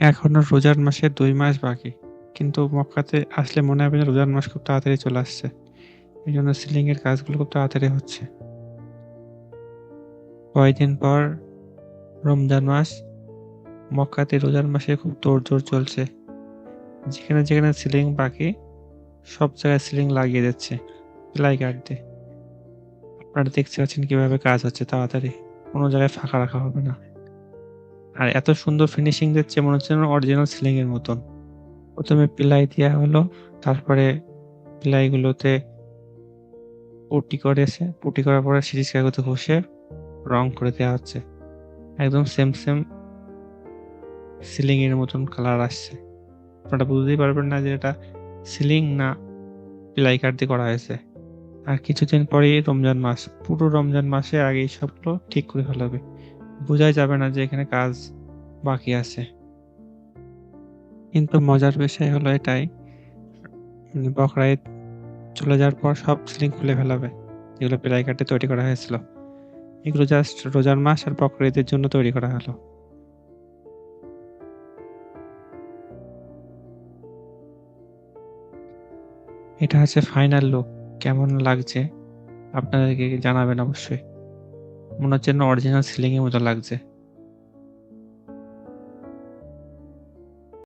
এখনও রোজার মাসে দুই মাস বাকি। কিন্তু মক্কাতে আসলে মনে হবে যে রোজার মাস খুব তাড়াতাড়ি চলে আসছে। এজন্য জন্য সিলিংয়ের কাজগুলো খুব তাড়াতাড়ি হচ্ছে। কয়েকদিন পর রমজান মাস। মক্কাতে রোজার মাসে খুব তোড়জোড় চলছে। যেখানে, যেখানে সিলিং বাকি সব জায়গায় সিলিং লাগিয়ে দিচ্ছে প্লাই কাঠ দিয়ে। আপনারা দেখতে পাচ্ছেন কীভাবে কাজ হচ্ছে তাড়াতাড়ি। কোনো জায়গায় ফাঁকা রাখা হবে না। আর এত সুন্দর ফিনিশিং দিচ্ছে মনে হচ্ছে অরিজিনাল সিলিং এর মতন। ১ম এ প্লাই দেয়া হলো। তারপরে প্লাইগুলোতে পুটি করেছে। পুটি করার পরে সিরিজ কাগজে ঘষে রং করে দেওয়া হচ্ছে। একদম সেম, সেম সিলিং এর মতন কালার আসছে। আপনারা বুঝতেই পারবেন না যে এটা সিলিং না প্লাই কাঠ দিয়ে করা হয়েছে। আর কিছুদিন পরেই রমজান মাস। পুরো রমজান মাসে আগে সবগুলো ঠিক করে ফেলাবে। বোঝাই যাবে না যে এখানে কাজ বাকি আছে। কিন্তু মজার বিষয় হলো এটাই বকরা ঈদ চলে যাওয়ার পর সব সিলিং খুলে ফেলাবে। যেগুলো প্লাই কাঠে তৈরি করা হয়েছিল। এগুলো জাস্ট রোজার মাস আর বকরা ঈদের জন্য তৈরি করা হলো। এটা হচ্ছে ফাইনাল লুক। কেমন লাগছে আপনাদেরকে জানাবেন অবশ্যই। মনে হচ্ছে না অরিজিনাল সিলিং এর মতো লাগছে।